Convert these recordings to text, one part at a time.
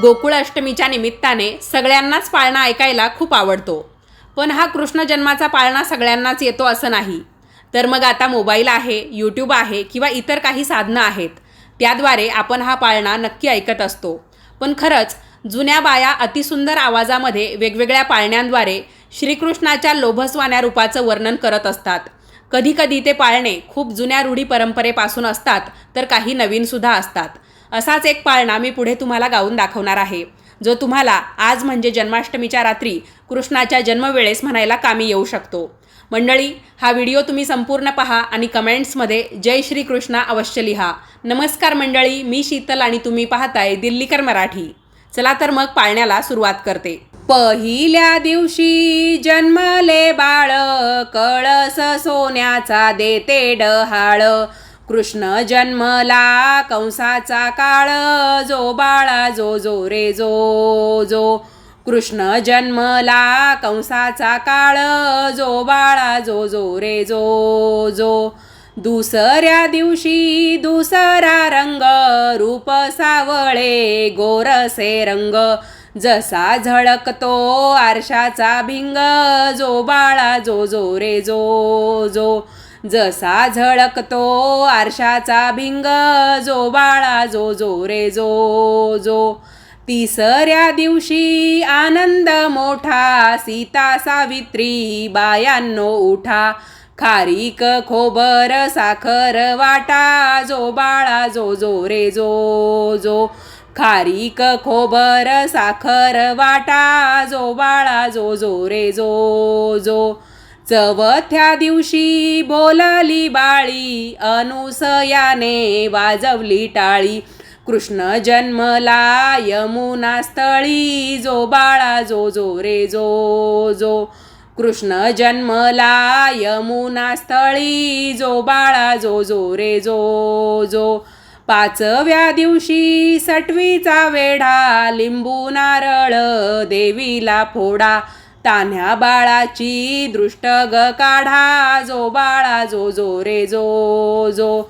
गोकुळ अष्टमीच्या निमित्ताने सगळ्यांनाच पाळणा ऐकायला खूप आवडतो. पण हा कृष्ण जन्माचा पाळणा सगळ्यांनाच येतो असं नाही. तर मग आता मोबाईल आहे यूट्यूब आहे किंवा इतर काही साधनं आहेत त्याद्वारे आपण हा पाळणा नक्की ऐकत असतो. पण खरंच जुन्या बाया अतिसुंदर आवाजामध्ये वेगवेगळ्या पाळण्यांद्वारे श्रीकृष्णाच्या लोभस्वान्या रूपाचं वर्णन करत असतात. कधीकधी ते पाळणे खूप जुन्या रूढी परंपरेपासून असतात तर काही नवीनसुद्धा असतात. असाच एक पाळणा मी पुढे तुम्हाला गाऊन दाखवणार आहे. जो तुम्हाला आज म्हणजे जन्माष्टमीच्या रात्री कृष्णाच्या जन्मवेळेस म्हणायला कामी येऊ शकतो. मंडळी हा व्हिडिओ तुम्ही संपूर्ण पहा आणि कमेंट्समध्ये जय श्री कृष्णा अवश्य लिहा. नमस्कार मंडळी मी शीतल आणि तुम्ही पाहताय दिल्लीकर मराठी. चला तर मग पाळण्याला सुरुवात करते. पहिल्या दिवशी जन्मले बाळ कळस सोन्याचा देते डहाळ. कृष्ण जन्मला कंसाचा काळ जो बाळा जो जो रे जो जो. कृष्ण जन्मला कंसाचा काळ जो बाळा जो जो रे जो जो. दुसऱ्या दिवशी दुसरा रंग रूप सावळे गोरसे रंग. जसा झळकतो आरशाचा भिंग जो बाळा जो जो रे जो जो. जसा झळकतो आरशाचा भिंग जो बाळा जो जो रे जो जो. तिसऱ्या दिवशी आनंद मोठा सीता सावित्री बायांनो उठा. खारीक खोबर साखर वाटा जो बाळा जो जो रे जो जो. खारीक खोबर साखर वाटा जो बाळा जो जो रे जो जो. चवथ्या दिवशी बोलाली बाळी अनुसयाने वाजवली टाळी. कृष्ण जन्मला यमुना स्थळी जो बाळा जो जो रे जो जो. कृष्ण जन्मला यमुना स्थळी जो बाळा जो जो रे जो जो. पाचव्या दिवशी सटवीचा वेढा लिंबू नारळ देवीला फोडा. तान्ह्या बाळाची दृष्ट ग काढा. जो बाळा जो जो रे जो जो.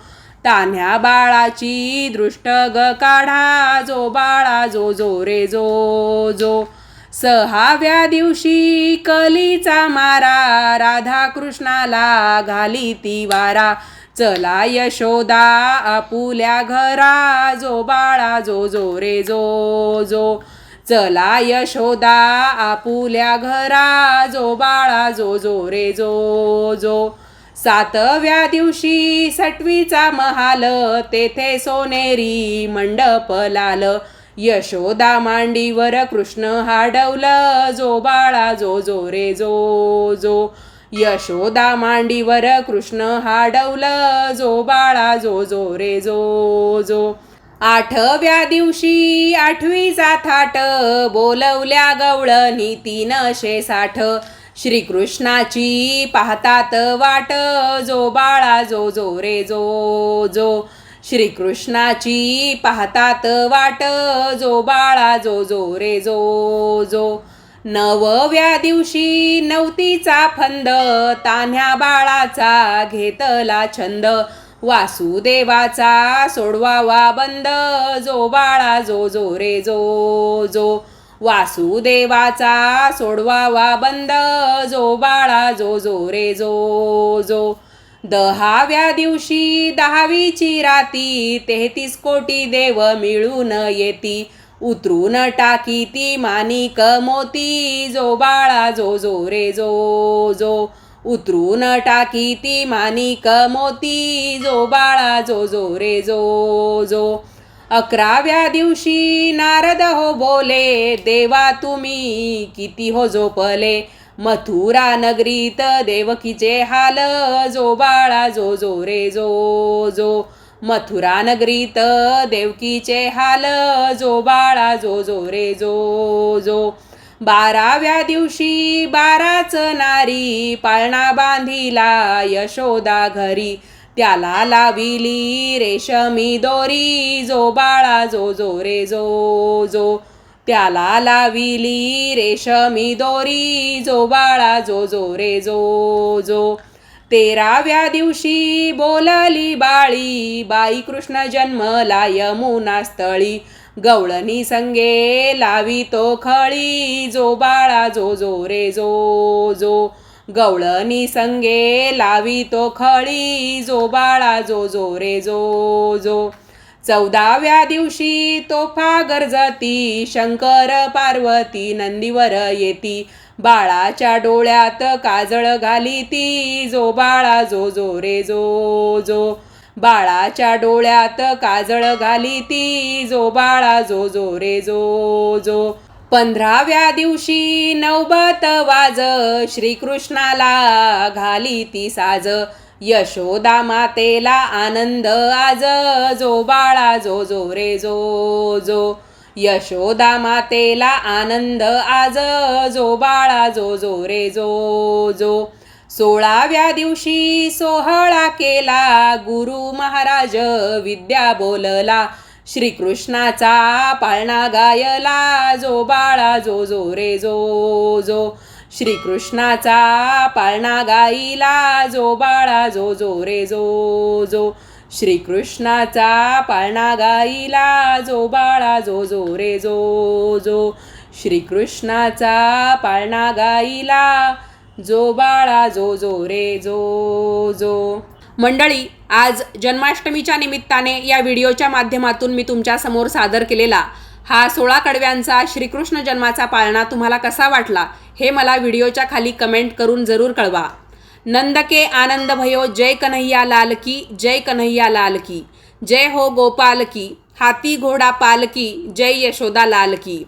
तान्ह्या बाळाची दृष्ट ग काढा. जो बाळा जो जो रे जो जो. सहाव्या दिवशी कलीचा मारा. राधा कृष्णाला घाली ती वारा. चला यशोदा आपुल्या घरा. जो बाळा जो जो रे जो जो. चला यशोदा आपुल्या घरा जो बाळा जो जो रे जो जो. सातव्या दिवशी सटवीचा महाल तेथे सोनेरी मंडप लाल. यशोदा मांडीवर कृष्ण हाडवलं जो बाळा जो जो रे जो जो. यशोदा मांडीवर कृष्ण हाडवलं जो बाळा जो जो रे जो जो. आठव्या दिवशी आठवीचा थाट बोलवल्या गवळणी तीनशे साठ. श्रीकृष्णाची पाहतात वाट जो बाळा जो जो रे जो जो. श्रीकृष्णाची पाहतात वाट जो बाळा जो जो रे जो जो. नवव्या दिवशी नवतीचा फंद तान्ह्या बाळाचा घेतला छंद. वासुदेवाचा सोडवावा बंद. जो बाळा जो जो रे जो जो. वासुदेवाचा सोडवावा बंद. जो बाळा जो जो रे जो जो. दहाव्या दिवशी दहावीची राती तेहतीस कोटी देव मिळून येती. उतरून टाकी ती मानिक मोती. जो बाळा जो जो रे जो जो. उतरून टाकी ती मानिक मोती जो बाळा जो जो रे जो जो. अकराव्या दिवशी नारद हो बोले देवा तुम्ही किती हो झोपले? मथुरा नगरीत देवकीचे हाल जो बाळा जो जो रे जो जो. मथुरा नगरीत देवकीचे हाल जो बाळा जो जो रे जो जो. बाराव्या दिवशी बाराच नारी पाळणा बांधिला यशोदा घरी. त्याला लाविली रेशमी दोरी जो बाळा जो जो रे जो जो. त्याला लाविली रेशमी दोरी जो बाळा जो जो रे जो जो. तेराव्या दिवशी बोलली बाळी बाई कृष्ण जन्मला यमुना स्थळी. गवळणी संगे लावी तो खळी जो बाळा जो जो रे जो जो. गवळणी संगे लावी तो खळी जो बाळा जो जो रे जो जो. चौदाव्या दिवशी तोफा गरजती शंकर पार्वती नंदीवर येती. बाळाच्या डोळ्यात काजळ घाली ती जो बाळा जो जो रे जो जो. बाळाच्या डोळ्यात काजळ घाली ती जो बाळा जो जो रे जो जो. पंधराव्या दिवशी नवबत वाज श्रीकृष्णाला घाली ती साज. यशोदा मातेला आनंद आज जो बाळा जो जो रे जो जो. यशोदा मातेला आनंद आज जो बाळा जो जो रे जो जो. सोळाव्या दिवशी सोहळा केला. गुरु महाराज विद्या बोलला. श्रीकृष्णाचा पाळणा गायला. जो बाळा जो जो रे जो जो. श्रीकृष्णाचा पाळणा गाईला जो बाळा जो जो रे जो जो. श्रीकृष्णाचा पाळणा गाईला जो बाळा जो जो रे जो जो. श्रीकृष्णाचा पाळणा गाईला जो बाळा जो जो रे जो जो. मंडळी आज जन्माष्टमीच्या निमित्ताने या व्हिडिओच्या माध्यमातून मी तुमच्यासमोर सादर केलेला हा सोळा कडव्यांचा श्रीकृष्ण जन्माचा पाळणा तुम्हाला कसा वाटला हे मला व्हिडिओच्या खाली कमेंट करून जरूर कळवा. नंदके आनंद भयो जय कन्हैया लाल की जय कन्हैया लाल की. जय हो गोपाल की हाती घोडा पालकी जय यशोदा लाल की.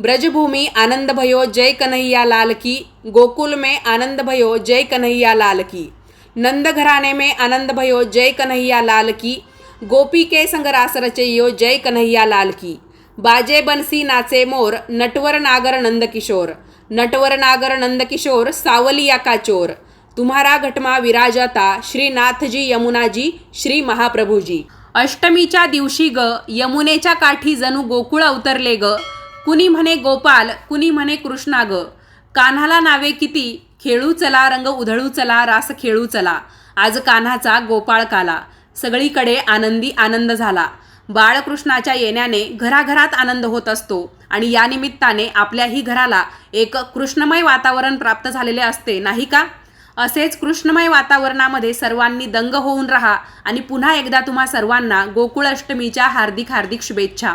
ब्रजभूमि आनंद भयो जय कन्हैया लाल की गोकुल में आनंद भयो जय कन्हैया लाल की नंद घराने में आनंद भयो जय कन्हैया लाल की गोपी के संग रास रचयो जय कन्हैया लाल की बाजे बनसी नाचे मोर नटवर नागर नंदकिशोर नटवर नागर नंदकिशोर सावलिया का चोर। तुम्हारा घटमा विराजता श्रीनाथजी यमुनाजी श्री महाप्रभूजी। अष्टमीच्या दिवशी ग यमुनेच्या काठी जणू गोकुळ अवतरले ग। कुणी म्हणे गोपाल कुणी म्हणे कृष्णाग कान्हाला नावे किती खेळू चला रंग उधळू चला रास खेळू चला. आज कान्हाचा गोपाळ काला. सगळीकडे आनंदी आनंद झाला. बाळकृष्णाच्या येण्याने घराघरात आनंद होत असतो आणि या निमित्ताने आपल्याही घराला एक कृष्णमय वातावरण प्राप्त झालेले असते नाही का? असेच कृष्णमय वातावरणामध्ये सर्वांनी दंग होऊन राहा आणि पुन्हा एकदा तुम्हा सर्वांना गोकुळ अष्टमीच्या हार्दिक हार्दिक शुभेच्छा.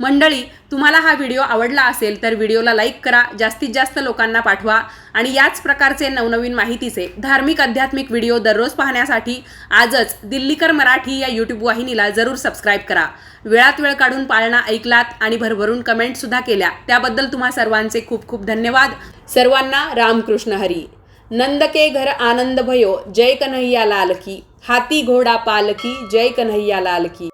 मंडळी तुम्हाला हा व्हिडिओ आवडला असेल तर व्हिडिओला लाईक करा जास्तीत जास्त लोकांना पाठवा आणि याच प्रकारचे नवनवीन माहितीचे धार्मिक आध्यात्मिक व्हिडिओ दररोज पाहण्यासाठी आजच दिल्लीकर मराठी या यूट्यूब वाहिनीला जरूर सबस्क्राईब करा. वेळात वेळ काढून पाळणा ऐकलात आणि भरभरून कमेंटसुद्धा केल्या. त्याबद्दल तुम्हा सर्वांचे खूप खूप धन्यवाद. सर्वांना रामकृष्ण हरी. नंद के घर आनंद भयो जय कन्हैया लाल की. हाती घोडा पालकी जय कन्हैया लाल की.